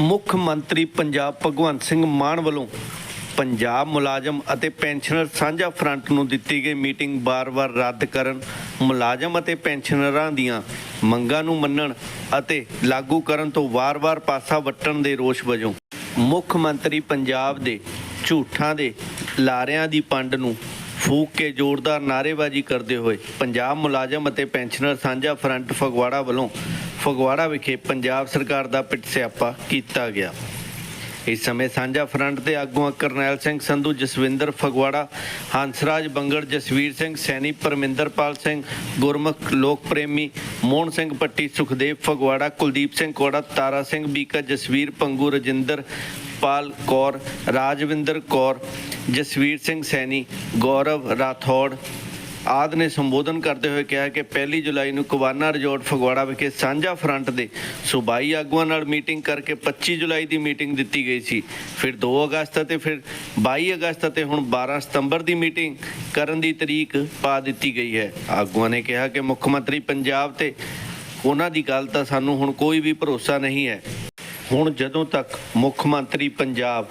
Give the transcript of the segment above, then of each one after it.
ਮੁੱਖ ਮੰਤਰੀ ਪੰਜਾਬ ਭਗਵੰਤ ਸਿੰਘ ਮਾਨ ਵੱਲੋਂ ਪੰਜਾਬ ਮੁਲਾਜ਼ਮ ਅਤੇ ਪੈਨਸ਼ਨਰ ਸਾਂਝਾ ਫਰੰਟ ਨੂੰ ਦਿੱਤੀ ਗਈ ਮੀਟਿੰਗ ਬਾਰ-ਬਾਰ ਰੱਦ ਕਰਨ, ਮੁਲਾਜ਼ਮ ਅਤੇ ਪੈਨਸ਼ਨਰਾਂ ਦੀਆਂ ਮੰਗਾਂ ਨੂੰ ਮੰਨਣ ਅਤੇ ਲਾਗੂ ਕਰਨ ਤੋਂ ਵਾਰ-ਵਾਰ ਪਾਸਾ ਵੱਟਣ ਦੇ ਰੋਸ ਵਜੋਂ ਮੁੱਖ ਮੰਤਰੀ ਪੰਜਾਬ ਦੇ ਝੂਠਾਂ ਦੇ ਲਾਰਿਆਂ ਦੀ ਪੰਡ ਨੂੰ ਫੂਕ ਕੇ ਜ਼ੋਰਦਾਰ ਨਾਅਰੇਬਾਜ਼ੀ ਕਰਦੇ ਹੋਏ ਪੰਜਾਬ ਮੁਲਾਜ਼ਮ ਅਤੇ ਪੈਨਸ਼ਨਰ ਸਾਂਝਾ ਫਰੰਟ ਫਗਵਾੜਾ ਵੱਲੋਂ ਫਗਵਾੜਾ ਵਿਖੇ ਪੰਜਾਬ ਸਰਕਾਰ ਦਾ ਪਿੱਟ ਸਿਆਪਾ ਕੀਤਾ ਗਿਆ। ਇਸ ਸਮੇਂ ਸਾਂਝਾ ਫਰੰਟ ਦੇ ਆਗੂਆਂ ਕਰਨੈਲ ਸਿੰਘ ਸੰਧੂ, ਜਸਵਿੰਦਰ ਫਗਵਾੜਾ, ਹੰਸਰਾਜ ਬੰਗੜ, ਜਸਵੀਰ ਸਿੰਘ ਸੈਣੀ, ਪਰਮਿੰਦਰਪਾਲ ਸਿੰਘ, ਗੁਰਮੁਖ ਲੋਕ ਪ੍ਰੇਮੀ, ਮੋਹਨ ਸਿੰਘ ਪੱਟੀ ਸੁਖਦੇਵ ਫਗਵਾੜਾ, ਕੁਲਦੀਪ ਸਿੰਘ ਕੋੜਾ, ਤਾਰਾ ਸਿੰਘ ਬੀਕਾ, ਜਸਵੀਰ ਪੰਗੂ, ਰਜਿੰਦਰ ਪਾਲ ਕੌਰ, ਰਾਜਵਿੰਦਰ ਕੌਰ, ਜਸਵੀਰ ਸਿੰਘ ਸੈਣੀ, ਗੌਰਵ ਰਾਠੌੜ ਆਦ ਨੇ ਸੰਬੋਧਨ ਕਰਦੇ ਹੋਏ ਕਿਹਾ ਕਿ 1 ਜੁਲਾਈ ਨੂੰ ਕਵਾਨਾ ਰਿਜ਼ੋਰਟ ਫਗਵਾੜਾ ਵਿਖੇ ਸਾਂਝਾ ਫਰੰਟ ਦੇ ਸੂਬਾਈ ਆਗੂਆਂ ਨਾਲ ਮੀਟਿੰਗ ਕਰਕੇ 25 ਜੁਲਾਈ ਦੀ ਮੀਟਿੰਗ ਦਿੱਤੀ ਗਈ ਸੀ। ਫਿਰ 2 ਅਗਸਤ ਅਤੇ ਫਿਰ 22 ਅਗਸਤ ਅਤੇ ਹੁਣ 12 ਸਤੰਬਰ ਦੀ ਮੀਟਿੰਗ ਕਰਨ ਦੀ ਤਰੀਕ ਪਾ ਦਿੱਤੀ ਗਈ ਹੈ। ਆਗੂਆਂ ਨੇ ਕਿਹਾ ਕਿ ਮੁੱਖ ਮੰਤਰੀ ਪੰਜਾਬ ਤੇ ਉਹਨਾਂ ਦੀ ਗੱਲ ਤਾਂ ਸਾਨੂੰ ਹੁਣ ਕੋਈ ਵੀ ਭਰੋਸਾ ਨਹੀਂ ਹੈ। ਹੁਣ ਜਦੋਂ ਤੱਕ ਮੁੱਖ ਮੰਤਰੀ ਪੰਜਾਬ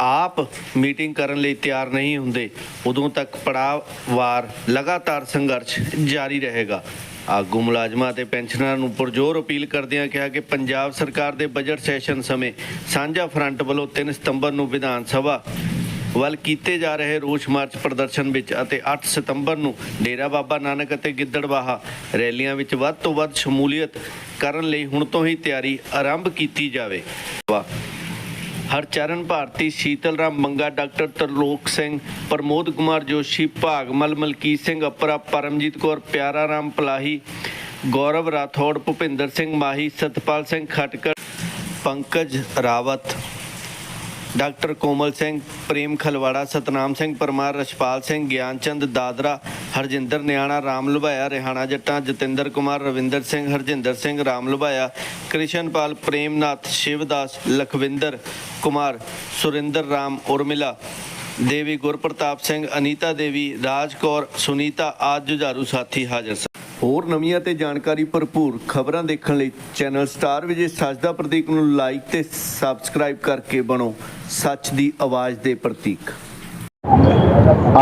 ਆਪ ਮੀਟਿੰਗ ਕਰਨ ਲਈ ਤਿਆਰ ਨਹੀਂ ਹੁੰਦੇ, ਉਦੋਂ ਤੱਕ ਪੜਾਅਵਾਰ ਲਗਾਤਾਰ ਸੰਘਰਸ਼ ਜਾਰੀ ਰਹੇਗਾ। ਆਗੂ ਮੁਲਾਜ਼ਮਾਂ ਅਤੇ ਪੈਨਸ਼ਨਰਾਂ ਨੂੰ ਪੁਰਜ਼ੋਰ ਅਪੀਲ ਕਰਦਿਆਂ ਕਿਹਾ ਕਿ ਪੰਜਾਬ ਸਰਕਾਰ ਦੇ ਬਜਟ ਸੈਸ਼ਨ ਸਮੇਂ ਸਾਂਝਾ ਫਰੰਟ ਵੱਲੋਂ 3 ਸਤੰਬਰ ਨੂੰ ਵਿਧਾਨ ਸਭਾ ਵੱਲ ਕੀਤੇ ਜਾ ਰਹੇ ਰੋਸ ਮਾਰਚ ਪ੍ਰਦਰਸ਼ਨ ਵਿੱਚ ਅਤੇ 8 ਸਤੰਬਰ ਨੂੰ ਡੇਰਾ ਬਾਬਾ ਨਾਨਕ ਅਤੇ ਗਿੱਦੜਬਾਹਾ ਰੈਲੀਆਂ ਵਿੱਚ ਵੱਧ ਤੋਂ ਵੱਧ ਸ਼ਮੂਲੀਅਤ ਕਰਨ ਲਈ ਹੁਣ ਤੋਂ ਹੀ ਤਿਆਰੀ ਆਰੰਭ ਕੀਤੀ ਜਾਵੇ। ਹਰਚਰਨ ਭਾਰਤੀ ਸ਼ੀਤਲ ਰਾਮ ਮੰਗਾ, ਡਾਕਟਰ ਤਰਲੋਕ ਸਿੰਘ, ਪ੍ਰਮੋਦ ਕੁਮਾਰ ਜੋਸ਼ੀ ਭਾਗਮਲ ਮਲਕੀਤ ਸਿੰਘ, ਅਪਰਾ ਪਰਮਜੀਤ ਕੌਰ, ਪਿਆਰਾ ਰਾਮ ਪਲਾਹੀ, ਗੌਰਵ ਰਾਠੌੜ, ਭੁਪਿੰਦਰ ਸਿੰਘ ਮਾਹੀ, ਸਤਪਾਲ ਸਿੰਘ ਖਟਕੜ, ਪੰਕਜ ਰਾਵਤ। ਡਾਕਟਰ ਕੋਮਲ ਸਿੰਘ, ਪ੍ਰੇਮ ਖਲਵਾੜਾ, ਸਤਨਾਮ ਸਿੰਘ ਪਰਮਾਰ, ਰਛਪਾਲ ਸਿੰਘ, ਗਿਆਨਚੰਦ ਦਾਦਰਾ, ਹਰਜਿੰਦਰ ਨਿਆਣਾ, ਰਾਮ ਲੁਭਾਇਆ, ਰਿਹਾਣਾ ਜੱਟਾਂ, ਜਤਿੰਦਰ ਕੁਮਾਰ, ਰਵਿੰਦਰ ਸਿੰਘ, ਹਰਜਿੰਦਰ ਸਿੰਘ, ਰਾਮ ਲੁਭਾਇਆ, ਕ੍ਰਿਸ਼ਨਪਾਲ, ਪ੍ਰੇਮਨਾਥ, ਸ਼ਿਵਦਾਸ, ਲਖਵਿੰਦਰ ਕੁਮਾਰ, ਸੁਰਿੰਦਰ ਰਾਮ ਉਰਮਿਲਾ, ਦੇਵੀ ਗੁਰਪ੍ਰਤਾਪ ਸਿੰਘ, ਅਨੀਤਾ ਦੇਵੀ, ਰਾਜ ਕੌਰ, ਸੁਨੀਤਾ ਆਦ ਜੁਝਾਰੂ ਸਾਥੀ ਹਾਜ਼ਰ ਸਨ। ਹੋਰ ਨਵੀਆਂ ਤੇ ਜਾਣਕਾਰੀ ਭਰਪੂਰ ਖਬਰਾਂ ਦੇਖਣ ਲਈ ਚੈਨਲ ਸਟਾਰ ਵਿਜੇ ਸੱਚ ਪ੍ਰਤੀਕ ਨੂੰ ਲਾਈਕ ਤੇ ਸਬਸਕ੍ਰਾਈਬ ਕਰਕੇ ਬਣੋ ਸੱਚ ਦੀ ਆਵਾਜ਼ ਦੇ ਪ੍ਰਤੀਕ।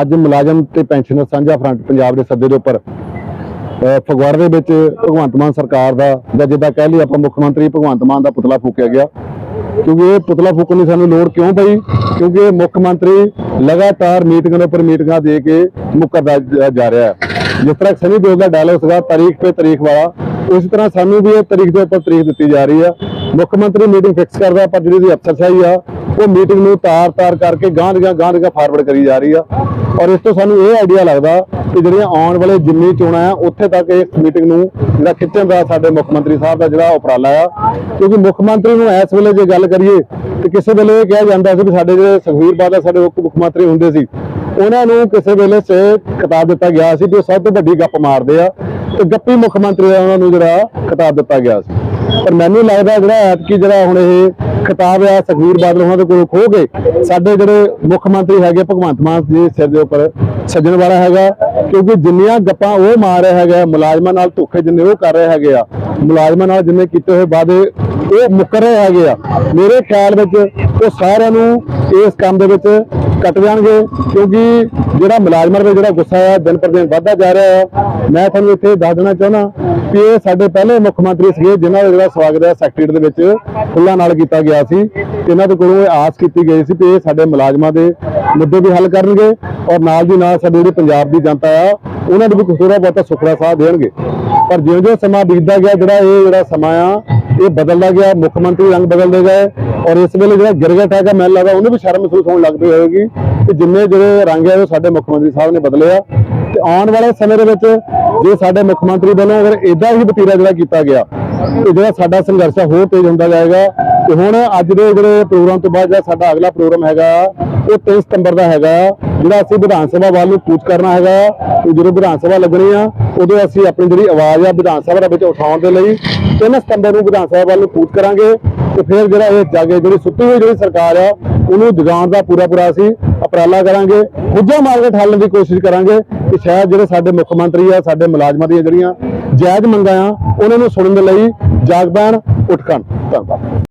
ਅੱਜ ਮੁਲਾਜ਼ਮ ਤੇ ਪੈਨਸ਼ਨਰ ਸਾਂਝਾ ਫਰੰਟ ਪੰਜਾਬ ਦੇ ਸੱਦੇ ਦੇ ਉੱਪਰ ਫਗਵਾੜੇ ਦੇ ਵਿੱਚ ਭਗਵੰਤ ਮਾਨ ਸਰਕਾਰ ਦਾ, ਜਾਂ ਜਿੱਦਾਂ ਕਹਿ ਲਈ ਆਪਾਂ ਮੁੱਖ ਮੰਤਰੀ ਭਗਵੰਤ ਮਾਨ ਦਾ ਪੁਤਲਾ ਫੂਕਿਆ ਗਿਆ। ਕਿਉਂਕਿ ਇਹ ਪੁਤਲਾ ਫੂਕਣ ਦੀ ਸਾਨੂੰ ਲੋੜ ਕਿਉਂ ਪਈ? ਕਿਉਂਕਿ ਮੁੱਖ ਮੰਤਰੀ ਲਗਾਤਾਰ ਮੀਟਿੰਗਾਂ ਦੇ ਉੱਪਰ ਮੀਟਿੰਗਾਂ ਦੇ ਕੇ ਮੁਕਰਦਾ ਜਾ ਰਿਹਾ ਹੈ। ਜਿਸ ਤਰ੍ਹਾਂ ਸਨੀ ਦਿਓਲ ਦਾ ਡਾਇਲੌਗ ਸੀਗਾ, ਤਾਰੀਖ ਤੇ ਤਾਰੀਖ ਵਾਲਾ, ਉਸ ਤਰ੍ਹਾਂ ਸਾਨੂੰ ਵੀ ਇਹ ਤਾਰੀਖ ਦੇ ਉੱਪਰ ਤਾਰੀਖ ਦਿੱਤੀ ਜਾ ਰਹੀ ਆ ਮੁੱਖ ਮੰਤਰੀ ਮੀਟਿੰਗ ਫਿਕਸ ਕਰਦਾ ਪਰ ਜਿਹੜੀ ਉਹਦੀ ਅਫਸਰਸ਼ਾਹੀ ਆ, ਉਹ ਮੀਟਿੰਗ ਨੂੰ ਤਾਰ-ਤਾਰ ਕਰਕੇ ਗਾਂਹ ਦੀਆਂ ਗਾਂਹ ਦੀਆਂ ਫਾਰਵਰਡ ਕਰੀ ਜਾ ਰਹੀ ਆ। ਔਰ ਇਸ ਤੋਂ ਸਾਨੂੰ ਇਹ ਆਈਡੀਆ ਲੱਗਦਾ ਕਿ ਜਿਹੜੀਆਂ ਆਉਣ ਵਾਲੇ ਜਿੰਨੀ ਚੋਣਾਂ ਆ, ਉੱਥੇ ਤੱਕ ਇਸ ਮੀਟਿੰਗ ਨੂੰ ਜਿਹੜਾ ਖਿੱਚਣ ਦਾ ਸਾਡੇ ਮੁੱਖ ਮੰਤਰੀ ਸਾਹਿਬ ਦਾ ਜਿਹੜਾ ਉਪਰਾਲਾ ਆ। ਕਿਉਂਕਿ ਮੁੱਖ ਮੰਤਰੀ ਨੂੰ ਇਸ ਵੇਲੇ ਜੇ ਗੱਲ ਕਰੀਏ, ਤੇ ਕਿਸੇ ਵੇਲੇ ਇਹ ਕਿਹਾ ਜਾਂਦਾ ਸੀ ਵੀ ਸਾਡੇ ਜਿਹੜੇ ਸੁਖਬੀਰ ਬਾਦਲ, ਸਾਡੇ ਉਪ ਮੁੱਖ ਮੰਤਰੀ ਹੁੰਦੇ ਸੀ, ਉਹਨਾਂ ਨੂੰ ਕਿਸੇ ਵੇਲੇ ਸੇ ਕਿਤਾਬ ਦਿੱਤਾ ਗਿਆ ਸੀ ਕਿ ਉਹ ਸਭ ਤੋਂ ਵੱਡੀ ਗੱਪ ਮਾਰਦੇ ਆ। ਤੇ ਗੱਪੀ ਮੁੱਖ ਮੰਤਰੀ ਦਾ ਉਹਨਾਂ ਨੂੰ ਜਿਹੜਾ ਕਿਤਾਬ ਦਿੱਤਾ ਗਿਆ ਸੀ। ਪਰ ਮੈਨੂੰ ਲੱਗਦਾ ਜਿਹੜਾ ਐਤਕੀ ਜਿਹੜਾ ਹੁਣ ਇਹ ਖਿਤਾਬ ਆ ਸੁਖਬੀਰ ਬਾਦਲ ਉਹਨਾਂ ਦੇ ਕੋਲੋਂ ਖੋ ਗਏ ਸਾਡੇ ਜਿਹੜੇ ਮੁੱਖ ਮੰਤਰੀ ਹੈਗੇ ਭਗਵੰਤ ਮਾਨ ਜੀ ਸਿਰ ਦੇ ਉੱਪਰ ਸੱਜਣ ਵਾਲਾ ਹੈਗਾ, ਕਿਉਂਕਿ ਜਿੰਨੀਆਂ ਗੱਪਾਂ ਉਹ ਮਾਰ ਰਿਹਾ ਹੈਗਾ, ਮੁਲਾਜ਼ਮਾਂ ਨਾਲ ਧੋਖੇ ਜਿੰਨੇ ਉਹ ਕਰ ਰਹੇ ਹੈਗੇ ਆ, ਮੁਲਾਜ਼ਮਾਂ ਨਾਲ ਜਿੰਨੇ ਕੀਤੇ ਹੋਏ ਵਾਅਦੇ ਉਹ ਮੁੱਕਰ ਰਹੇ ਹੈਗੇ ਆ। ਮੇਰੇ ਖਿਆਲ ਵਿੱਚ ਉਹ ਸਾਰਿਆਂ ਨੂੰ ਇਸ ਕੰਮ ਦੇ ਵਿੱਚ ਕੱਟ ਜਾਣਗੇ, ਕਿਉਂਕਿ ਜਿਹੜਾ ਮੁਲਾਜ਼ਮਾਂ ਦਾ ਜਿਹੜਾ ਗੁੱਸਾ ਆ, ਦਿਨ ਪਰ ਦਿਨ ਵੱਧਦਾ ਜਾ ਰਿਹਾ ਆ। ਮੈਂ ਤੁਹਾਨੂੰ ਇੱਥੇ ਦੱਸ ਦੇਣਾ ਚਾਹੁੰਦਾ ਕਿ ਇਹ ਸਾਡੇ ਪਹਿਲੇ ਮੁੱਖ ਮੰਤਰੀ ਸੀਗੇ, ਜਿਨ੍ਹਾਂ ਦਾ ਜਿਹੜਾ ਸਵਾਗਤ ਹੈ ਸੈਕਟਰੀਏਟ ਦੇ ਵਿੱਚ ਫੁੱਲਾਂ ਨਾਲ ਕੀਤਾ ਗਿਆ ਸੀ। ਇਹਨਾਂ ਦੇ ਕੋਲੋਂ ਇਹ ਆਸ ਕੀਤੀ ਗਈ ਸੀ ਕਿ ਇਹ ਸਾਡੇ ਮੁਲਾਜ਼ਮਾਂ ਦੇ ਮੁੱਦੇ ਵੀ ਹੱਲ ਕਰਨਗੇ ਔਰ ਨਾਲ ਦੀ ਨਾਲ ਸਾਡੇ ਜਿਹੜੀ ਪੰਜਾਬ ਦੀ ਜਨਤਾ ਆ, ਉਹਨਾਂ ਨੂੰ ਵੀ ਥੋੜਾ ਬਹੁਤਾ ਸੁਖਰਾ ਸਾਹ ਦੇਣਗੇ। ਪਰ ਜਿਉਂ ਜਿਉਂ ਸਮਾਂ ਬੀਤਦਾ ਗਿਆ, ਜਿਹੜਾ ਇਹ ਜਿਹੜਾ ਸਮਾਂ ਆ, ਇਹ ਬਦਲਦਾ ਗਿਆ, ਮੁੱਖ ਮੰਤਰੀ ਰੰਗ ਬਦਲਦੇ ਗਏ ਔਰ ਇਸ ਵੇਲੇ ਜਿਹੜਾ ਗਿਰਗਟ ਹੈਗਾ, ਮੈਨੂੰ ਲੱਗਦਾ ਉਹਨੂੰ ਵੀ ਸ਼ਰਮ ਮਹਿਸੂਸ ਹੋਣ ਲੱਗ ਪਈ ਹੋਵੇਗੀ ਕਿ ਜਿੰਨੇ ਜਿਹੜੇ ਰੰਗ ਹੈ ਉਹ ਸਾਡੇ ਮੁੱਖ ਮੰਤਰੀ ਸਾਹਿਬ ਨੇ ਬਦਲੇ ਆ। ਤੇ ਆਉਣ ਵਾਲੇ ਸਮੇਂ ਦੇ ਵਿੱਚ ਜੇ ਸਾਡੇ ਮੁੱਖ ਮੰਤਰੀ ਵੱਲੋਂ ਅਗਰ ਇਦਾਂ ਹੀ ਵਤੀਰਾ ਜਿਹੜਾ ਕੀਤਾ ਗਿਆ, ਤੇ ਜਿਹੜਾ ਸਾਡਾ ਸੰਘਰਸ਼ ਆ, ਹੋਰ ਤੇਜ਼ ਹੁੰਦਾ ਜਾਏਗਾ। ਤੇ ਹੁਣ ਅੱਜ ਦੇ ਜਿਹੜੇ ਪ੍ਰੋਗਰਾਮ ਤੋਂ ਬਾਅਦ ਜਿਹੜਾ ਸਾਡਾ ਅਗਲਾ ਪ੍ਰੋਗਰਾਮ ਹੈਗਾ, ਉਹ 3 ਸਤੰਬਰ ਦਾ ਹੈਗਾ, ਜਿਹੜਾ ਅਸੀਂ ਵਿਧਾਨ ਸਭਾ ਵੱਲ ਨੂੰ ਕੂਚ ਕਰਨਾ ਹੈਗਾ, ਤੇ ਜਦੋਂ ਵਿਧਾਨ ਸਭਾ ਲੱਗਣੀ ਆ, ਉਦੋਂ ਅਸੀਂ ਆਪਣੀ ਜਿਹੜੀ ਆਵਾਜ਼ ਆ ਵਿਧਾਨ ਸਭਾ ਦੇ ਵਿੱਚ ਉਠਾਉਣ ਦੇ ਲਈ 3 ਸਤੰਬਰ ਨੂੰ ਵਿਧਾਨ ਸਭਾ ਵੱਲ ਨੂੰ ਕੂਚ ਕਰਾਂਗੇ, ਤੇ ਫਿਰ ਜਿਹੜਾ ਇਹ ਜਾਗੇ ਜਿਹੜੀ ਸੁੱਤੀ ਹੋਈ ਜਿਹੜੀ ਸਰਕਾਰ ਆ, ਉਹਨੂੰ ਜਗਾਉਣ ਦਾ ਪੂਰਾ ਪੂਰਾ ਅਸੀਂ ਉਪਰਾਲਾ ਕਰਾਂਗੇ। ਗੁੱਜਾ ਮਾਰਕੀਟ ਠਾਲਣ ਦੀ ਕੋਸ਼ਿਸ਼ ਕਰਾਂਗੇ ਕਿ ਸ਼ਾਇਦ ਜਿਹੜੇ ਸਾਡੇ ਮੁੱਖ ਮੰਤਰੀ ਆ, ਸਾਡੇ ਮੁਲਾਜ਼ਮਾਂ ਦੀਆਂ ਜਿਹੜੀਆਂ ਜਾਇਜ਼ ਮੰਗਾਂ ਆ, ਉਹਨਾਂ ਨੂੰ ਸੁਣਨ ਦੇ ਲਈ ਜਾਗ ਪੈਣ, ਉੱਠ ਧੰਨਵਾਦ।